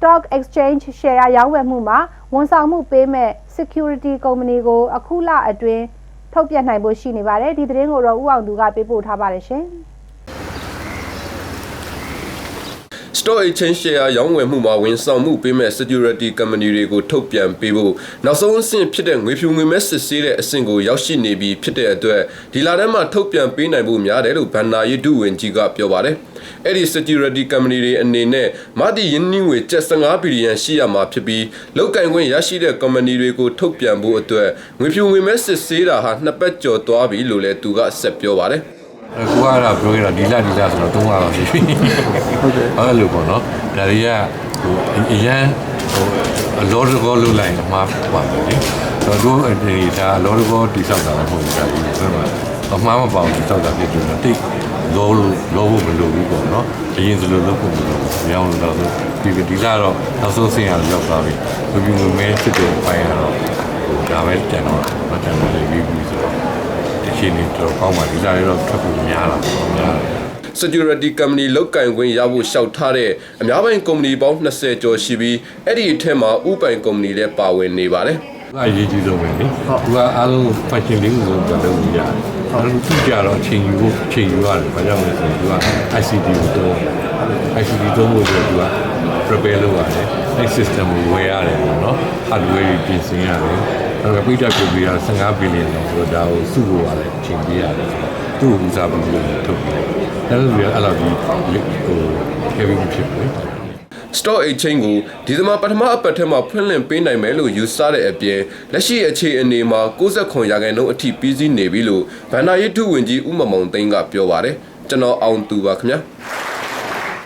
stock exchange share ရောင်းဝယ်မှုမှာဝန်ဆောင်မှုပေးမဲ့ security company ကိုအခုလအတွင်းထုတ်ပြန်နိုင်ဖို့ရှိနေပါတယ်ဒီသတင်းကိုတော့ဦးအောင်သူကပေးပို့ထားပါတယ်ရှင် Stock Exchange Share ရောင်းဝယ်မှုမှာဝန်ဆောင်မှုပေးမဲ့ Security Company တွေကိုထုတ်ပြန်ပေးဖို့နောက်ဆုံးအဆင့်ဖြစ်တဲ့ငွေဖြူငွေမဲစစ်ဆေးတဲ့အဆင့်ကိုရောက်ရှိနေပြီဖြစ်တဲ့အတွက်ဒီလထဲမှာထုတ်ပြန်ပေးနိုင်ဖို့များတယ်လို့ဗန်နာရီဒုဝန်ကြီးကပြောပါတယ်။အဲ့ဒီ Security Company တွေအနေနဲ့မတိယင်းနှီးငွေကျပ်15ဘီလီယံရှိရမှာဖြစ်ပြီးလောက်ကင်ခွင့်ရရှိတဲ့ Company တွေကိုထုတ်ပြန်ဖို့အတွက်ငွေဖြူငွေမဲစစ်ဆေးတာဟာနှစ်ပတ်ကျော်သွားပြီလို့လည်းသူကဆက်ပြောပါတယ်။ အခုကတော့ပြောရတာဒီလဒီလဆိုတော့သုံးလတော့ရှိပြီဟုတ်တယ်အဲ့လိုပေါ့နော်ဒါတွေကဟိုအရန်ဟိုအလောတကောလုလိုက်မှာပါပဲလေတော့တို့ဒီဒါအလောတကောတိဆောက်တာလည်းမဟုတ်ဘူးဒါကြီးဘယ်မှာအမှားမပေါအောင်တိဆောက်တာဖြစ်လို့တိတ်လောလို့လောဖို့မလိုဘူးပေါ့နော်အရင်စလိုလုပ်ဖို့မလိုဘူးမရအောင်လို့တော့ဒီဒီလတော့နောက်ဆုံးဆင်းရရောက်သွားပြီဘယ်လိုမျိုးဖြစ်တဲ့ပိုင်းကတော့ဟိုဒါပဲတန်တော့မတန်တော့လေပြီးပြီဆိုတော့ ဒီချိန်နေတော့ကောင်းပါဒီလလေးတော့ထွက်ဖို့များလာပေါ့များတယ် security company လောက်ကင်ခွင့်ရဖို့ရှောက်ထားတဲ့အများပိုင်းကုမ္ပဏီပေါင်း20ကျော်ရှိပြီးအဲ့ဒီအထက်မှာဥပိုင်ကုမ္ပဏီလည်းပါဝင်နေပါတယ်သူကအရေးကြီးဆုံးပဲလေသူကအားလုံး function လေးကိုတော့လုပ်လို့ရတယ်အဲ့လိုသူကြတော့အချိန်ယူဖို့အချိန်ယူရတယ်ဘာကြောင့်လဲဆိုတော့သူက ICT ကိုတော့ ICT သုံးဖို့ဆိုသူက prepare လုပ်ရတယ်အဲ့ system ကိုဝယ်ရတယ်ပေါ့နော် hardware တွေပြင်ဆင်ရတယ် အဲ့တော့ပိတ်တက်ပြပြီးတော့15 billion လောက်ဆိုတော့ဒါကိုစုဖို့ရတယ်အချိန်ပေးရတယ်ဆိုတော့သူ့ကိုဦးစားပြီးလို့ထုတ်ပြီးအဲ့လိုမျိုးအဲ့လိုဒီဟို heavy ဖြစ်ပြီ stock exchange ကိုဒီဇင်ဘာပထမအပတ်ထဲမှာဖွင့်လှစ်ပေးနိုင်မယ်လို့ယူဆတဲ့အပြင်လက်ရှိအခြေအနေမှာ69ရာခိုင်နှုန်းအထိပြီးစီးနေပြီလို့ဗန်နာရေးထုဝင်ကြီးဦးမမောင်သိန်းကပြောပါတယ်ကျွန်တော်အောင်သူပါခင်ဗျာ